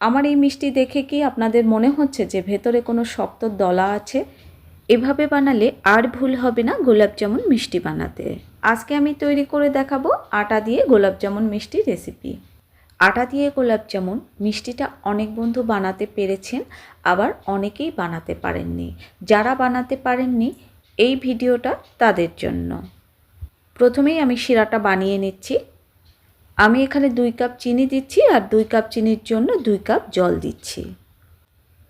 আমার এই মিষ্টি দেখে কি আপনাদের মনে হচ্ছে যে ভেতরে কোনো শক্ত দলা আছে? এভাবে বানালে আর ভুল হবে না গোলাপ জামুন মিষ্টি বানাতে। আজকে আমি তৈরি করে দেখাবো আটা দিয়ে গোলাপ জামুন মিষ্টি রেসিপি। আটা দিয়ে গোলাপ জামুন মিষ্টিটা অনেক বন্ধু বানাতে পেরেছেন, আবার অনেকেই বানাতে পারেননি। যারা বানাতে পারেননি, এই ভিডিওটা তাদের জন্য। প্রথমেই আমি শিরাটা বানিয়ে নিচ্ছি। আমি এখানে দুই কাপ চিনি দিচ্ছি আর দুই কাপ চিনির জন্য দুই কাপ জল দিচ্ছি।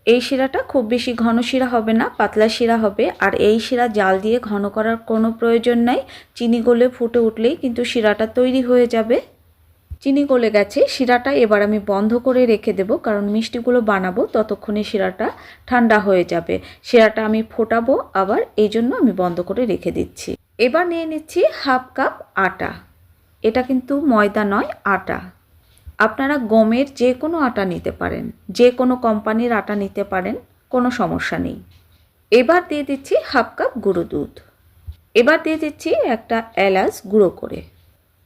এই শিরাটা খুব বেশি ঘন শিরা হবে না, পাতলা শিরা হবে। আর এই শিরা জাল দিয়ে ঘন করার কোনো প্রয়োজন নাই। চিনি গলে ফুটে উঠলেই কিন্তু শিরাটা তৈরি হয়ে যাবে। চিনি গলে গেছে, শিরাটা এবার আমি বন্ধ করে রেখে দেব, কারণ মিষ্টিগুলো বানাবো, ততক্ষণে শিরাটা ঠান্ডা হয়ে যাবে। শিরাটা আমি ফোটাবো, আবার এই জন্য আমি বন্ধ করে রেখে দিচ্ছি। এবার নিয়ে নিচ্ছি হাফ কাপ আটা। এটা কিন্তু ময়দা নয়, আটা। আপনারা গমের যে কোনো আটা নিতে পারেন যে কোনো কোম্পানির আটা নিতে পারেন, কোনো সমস্যা নেই। এবার দিয়ে দিচ্ছি হাফ কাপ গুঁড়ো দুধ। এবার দিয়ে দিচ্ছি একটা এলাচ গুঁড়ো করে।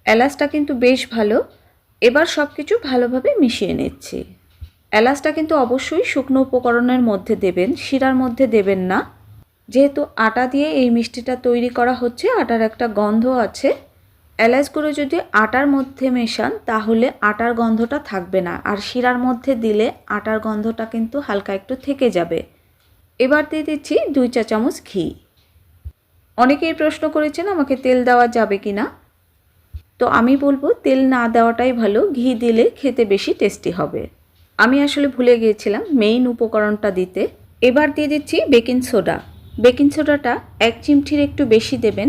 এলাচটা কিন্তু বেশ ভালো। এবার সব কিছু ভালোভাবে মিশিয়ে নিচ্ছি। এলাচটা কিন্তু অবশ্যই শুকনো উপকরণের মধ্যে দেবেন, শিরার মধ্যে দেবেন না। যেহেতু আটা দিয়ে এই মিষ্টিটা তৈরি করা হচ্ছে, আটার একটা গন্ধ আছে এলাচগুলো যদি আটার মধ্যে মেশান, তাহলে আটার গন্ধটা থাকবে না। আর শিরার মধ্যে দিলে আটার গন্ধটা কিন্তু হালকা একটু থেকে যাবে। এবার দিয়ে দিচ্ছি দুই চা চামচ ঘি। অনেকেই প্রশ্ন করেছেন, আমাকে তেল দেওয়া যাবে কি না? তো আমি বলব, তেল না দেওয়াটাই ভালো। ঘি দিলে খেতে বেশি টেস্টি হবে। আমি আসলে ভুলে গিয়েছিলাম মেইন উপকরণটা দিতে। এবার দিয়ে দিচ্ছি বেকিং সোডা। বেকিং সোডাটা এক চিমঠির একটু বেশি দেবেন।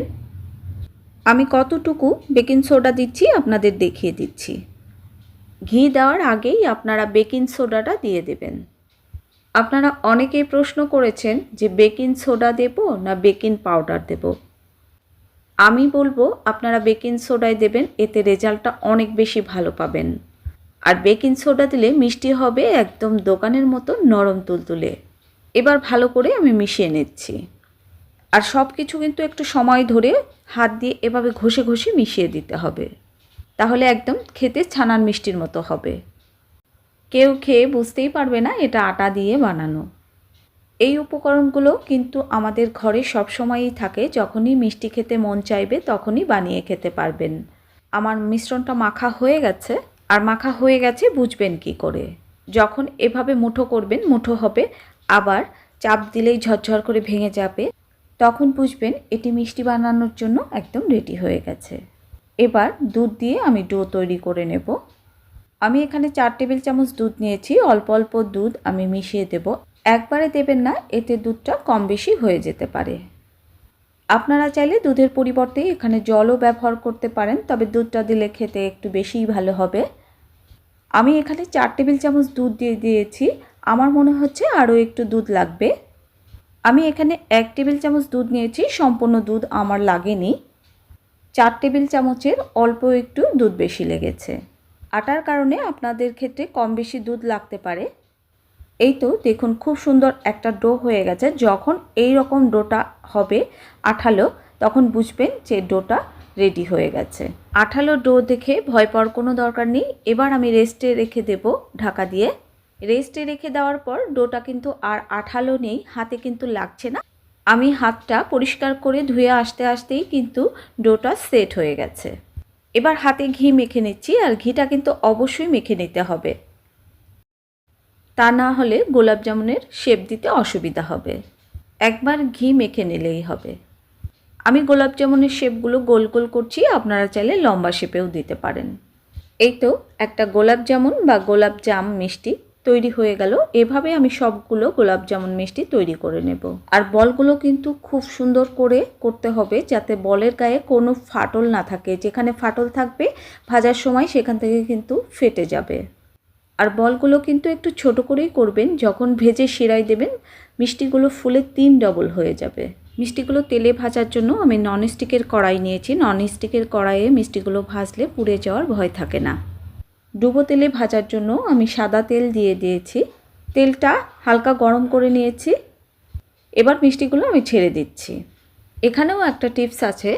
আমি কতটুকু বেকিং সোডা দিচ্ছি আপনাদের দেখিয়ে দিচ্ছি। ঘি দেওয়ার আগেই আপনারা বেকিং সোডাটা দিয়ে দেবেন। আপনারা অনেকেই প্রশ্ন করেছেন যে বেকিং সোডা দেব না বেকিং পাউডার দেব। আমি বলব, আপনারা বেকিং সোডায় দেবেন, এতে রেজাল্টটা অনেক বেশি ভালো পাবেন। আর বেকিং সোডা দিলে মিষ্টি হবে একদম দোকানের মতো নরম তুলতুলে। এবার ভালো করে আমি মিশিয়ে নিচ্ছি। আর সব কিছু কিন্তু একটু সময় ধরে হাত দিয়ে এভাবে ঘষে ঘষে মিশিয়ে দিতে হবে। তাহলে একদম খেতে ছানার মিষ্টির মতো হবে। কেউ খেয়ে বুঝতেই পারবে না এটা আটা দিয়ে বানানো। এই উপকরণগুলো কিন্তু আমাদের ঘরে সবসময়ই থাকে। যখনই মিষ্টি খেতে মন চাইবে তখনই বানিয়ে খেতে পারবেন। আমার মিশ্রণটা মাখা হয়ে গেছে। আর মাখা হয়ে গেছে বুঝবেন কি করে। যখন এভাবে মুঠো করবেন, মুঠো হবে। আবার চাপ দিলেই ঝরঝর করে ভেঙে যাবে। তখন বুঝবেন এটি মিষ্টি বানানোর জন্য একদম রেডি হয়ে গেছে। এবার দুধ দিয়ে আমি ডো তৈরি করে নেব। আমি এখানে চার টেবিল চামচ দুধ নিয়েছি, অল্প অল্প দুধ আমি মিশিয়ে দেব। একবারে দেবেন না, এতে দুধটা কম বেশি হয়ে যেতে পারে। আপনারা চাইলে দুধের পরিবর্তে এখানে জলও ব্যবহার করতে পারেন, তবে দুধটা দিলে খেতে একটু বেশিই ভালো হবে। আমি এখানে চার টেবিল চামচ দুধ দিয়ে দিয়েছি। আমার মনে হচ্ছে আরও একটু দুধ লাগবে। আমি এখানে এক টেবিল চামচ দুধ নিয়েছি, সম্পূর্ণ দুধ আমার লাগেনি। চার টেবিল চামচের অল্প একটু দুধ বেশি লেগেছে। আটার কারণে আপনাদের ক্ষেত্রে কম বেশি দুধ লাগতে পারে। এই তো দেখুন, খুব সুন্দর একটা ডো হয়ে গেছে। যখন এই রকম ডোটা হবে আঠালো, তখন বুঝবেন যে ডোটা রেডি হয়ে গেছে। আঠালো ডো দেখে ভয় পাওয়ার কোনো দরকার নেই। এবার আমি রেস্টে রেখে দেব ঢাকা দিয়ে। রেস্টে রেখে দেওয়ার পর ডোটা কিন্তু আর আঠালো নেই, হাতে কিন্তু লাগছে না। আমি হাতটা পরিষ্কার করে ধুয়ে আসতে আসতেই কিন্তু ডোটা সেট হয়ে গেছে। এবার হাতে ঘি মেখে নিচ্ছি আর ঘিটা কিন্তু অবশ্যই মেখে নিতে হবে। তা না হলে গোলাপ জামুনের শেপ দিতে অসুবিধা হবে। একবার ঘি মেখে নিলেই হবে। আমি গোলাপ জামুনের শেপগুলো গোল গোল করছি, আপনারা চাইলে লম্বা শেপেও দিতে পারেন। এই তো একটা গোলাপ জামুন বা গোলাপ জাম মিষ্টি। তৈরি হয়ে গেল, এভাবে আমি সবগুলো গোলাপ জামুন মিষ্টি তৈরি করে নেব। আর বলগুলো কিন্তু খুব সুন্দর করে করতে হবে যাতে বলের গায়ে কোনো ফাটল না থাকে। যেখানে ফাটল থাকবে, ভাজার সময় সেখান থেকে কিন্তু ফেটে যাবে। আর বলগুলো কিন্তু একটু ছোট করেই করবেন, যখন ভেজে শিরাই দেবেন, মিষ্টিগুলো ফুলে তিন ডবল হয়ে যাবে। মিষ্টিগুলো তেলে ভাজার জন্য আমি ননস্টিকের কড়াই নিয়েছি। ননস্টিকের কড়াইয়ে মিষ্টিগুলো ভাজলে পুড়ে যাওয়ার ভয় থাকে না। ডুবো তেলে ভাজার জন্য আমি সাদা তেল দিয়ে দিয়েছি। তেলটা হালকা গরম করে নিয়েছি। এবার মিষ্টিগুলো আমি ছেড়ে দিচ্ছি। এখানেও একটা টিপস আছে,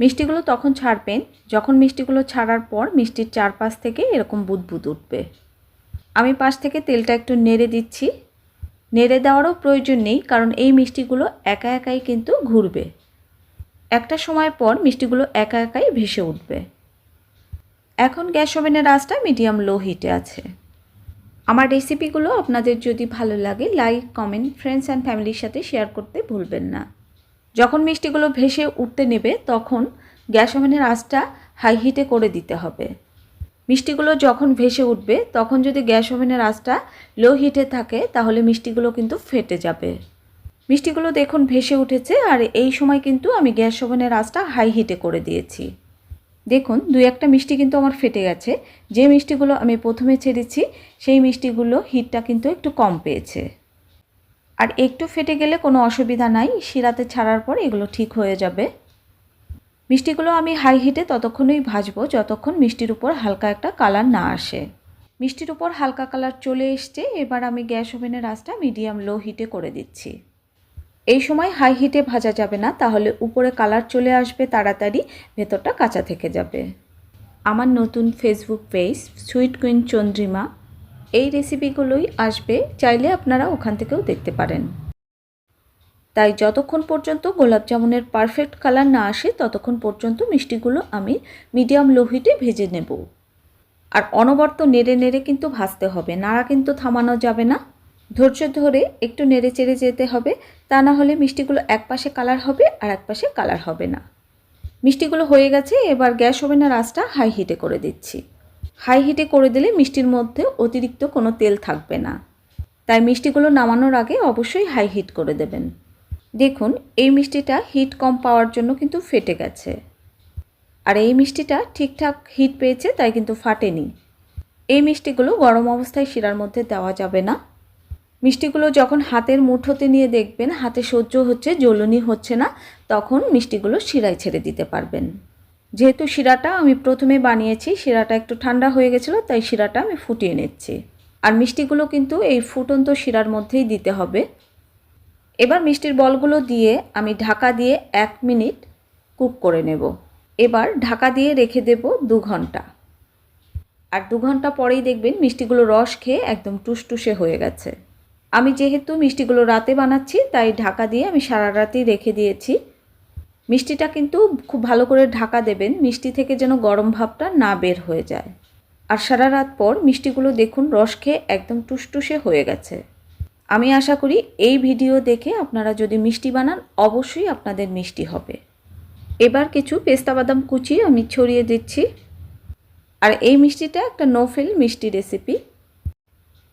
মিষ্টিগুলো তখন ছাড়বেন, যখন মিষ্টিগুলো ছাড়ার পর মিষ্টির চারপাশ থেকে এরকম বুদবুদ উঠবে। আমি পাশ থেকে তেলটা একটু নেড়ে দিচ্ছি। নেড়ে দেওয়ারও প্রয়োজন নেই, কারণ এই মিষ্টিগুলো একা একাই কিন্তু ঘুরবে। একটা সময় পর মিষ্টিগুলো একা একাই ভেসে উঠবে। এখন গ্যাস ওভেনের আঁচটা মিডিয়াম লো হিটে আছে। আমার রেসিপিগুলো আপনাদের যদি ভালো লাগে লাইক কমেন্ট ফ্রেন্ডস অ্যান্ড ফ্যামিলির সাথে শেয়ার করতে ভুলবেন না। যখন মিষ্টিগুলো ভেসে উঠতে নেবে, তখন গ্যাস ওভেনের আঁচটা হাই হিটে করে দিতে হবে। মিষ্টিগুলো যখন ভেসে উঠবে, তখন যদি গ্যাস ওভেনের আঁচটা লো হিটে থাকে, তাহলে মিষ্টিগুলো কিন্তু ফেটে যাবে। মিষ্টিগুলো দেখুন ভেসে উঠেছে, আর এই সময় কিন্তু আমি গ্যাস ওভেনের আঁচটা হাই হিটে করে দিয়েছি। দেখুন, দুই একটা মিষ্টি কিন্তু আমার ফেটে গেছে। যে মিষ্টিগুলো আমি প্রথমে ছেড়েছি সেই মিষ্টিগুলো হিটটা কিন্তু একটু কম পেয়েছে। আর একটু ফেটে গেলে কোনো অসুবিধা নাই, শিরাতে ছাড়ার পর এগুলো ঠিক হয়ে যাবে। মিষ্টিগুলো আমি হাই হিটে ততক্ষণই ভাজবো, যতক্ষণ মিষ্টির উপর হালকা একটা কালার না আসে। মিষ্টির উপর হালকা কালার চলে এসছে, এবার আমি গ্যাস ওভেনের আঁচটা মিডিয়াম লো হিটে করে দিচ্ছি। এই সময় হাই হিটে ভাজা যাবে না, তাহলে উপরে কালার চলে আসবে তাড়াতাড়ি, ভেতরটা কাঁচা থেকে যাবে। আমার নতুন Facebook page sweet queen Chandrima এই রেসিপিগুলোই আসবে, চাইলে আপনারা ওখান থেকেও দেখতে পারেন। তাই যতক্ষণ পর্যন্ত গোলাপ জামুনের পারফেক্ট কালার না আসে, ততক্ষণ পর্যন্ত মিষ্টিগুলো আমি মিডিয়াম লো হিটে ভেজে নেব। আর অনবর্ত নেড়ে নেড়ে কিন্তু ভাজতে হবে, নাড়া কিন্তু থামানো যাবে না। ধৈর্য ধরে একটু নেড়ে চেড়ে যেতে হবে। তা না হলে মিষ্টিগুলো এক পাশে কালার হবে আর এক পাশে কালার হবে না। মিষ্টিগুলো হয়ে গেছে, এবার গ্যাস ওভেনের আঁচটা হাই হিটে করে দিচ্ছি। হাই হিটে করে দিলে মিষ্টির মধ্যে অতিরিক্ত কোনো তেল থাকবে না। তাই মিষ্টিগুলো নামানোর আগে অবশ্যই হাই হিট করে দেবেন। দেখুন, এই মিষ্টিটা হিট কম পাওয়ার জন্য কিন্তু ফেটে গেছে। আর এই মিষ্টিটা ঠিকঠাক হিট পেয়েছে, তাই কিন্তু ফাটেনি। এই মিষ্টিগুলো গরম অবস্থায় শিরার মধ্যে দেওয়া যাবে না। মিষ্টিগুলো যখন হাতের মুঠোতে নিয়ে দেখবেন, হাতে সহ্য হচ্ছে, জ্বলনি হচ্ছে না, তখন মিষ্টিগুলো শিরায় ছেড়ে দিতে পারবেন। যেহেতু শিরাটা আমি প্রথমে বানিয়েছি, শিরাটা একটু ঠান্ডা হয়ে গেছিল, তাই শিরাটা আমি ফুটিয়ে নিচ্ছি। আর মিষ্টিগুলো কিন্তু এই ফুটন্ত শিরার মধ্যেই দিতে হবে। এবার মিষ্টির বলগুলো দিয়ে আমি ঢাকা দিয়ে এক মিনিট কুক করে নেব। এবার ঢাকা দিয়ে রেখে দেব দু ঘণ্টা। আর দু ঘণ্টা পরেই দেখবেন মিষ্টিগুলো রস খেয়ে একদম টুসটুসে হয়ে গেছে। আমি যেহেতু মিষ্টিগুলো রাতে বানাচ্ছি, তাই ঢাকা দিয়ে আমি সারা রাতেই রেখে দিয়েছি। মিষ্টিটা কিন্তু খুব ভালো করে ঢাকা দেবেন, মিষ্টি থেকে যেন গরম ভাবটা না বের হয়ে যায়। আর সারা রাত পর মিষ্টিগুলো দেখুন রস খেয়ে একদম টুসটুসে হয়ে গেছে। আমি আশা করি এই ভিডিও দেখে আপনারা যদি মিষ্টি বানান, অবশ্যই আপনাদের মিষ্টি হবে। এবার কিছু পেস্তা বাদাম কুচি আমি ছড়িয়ে দিচ্ছি। আর এই মিষ্টিটা একটা নোফেল মিষ্টি রেসিপি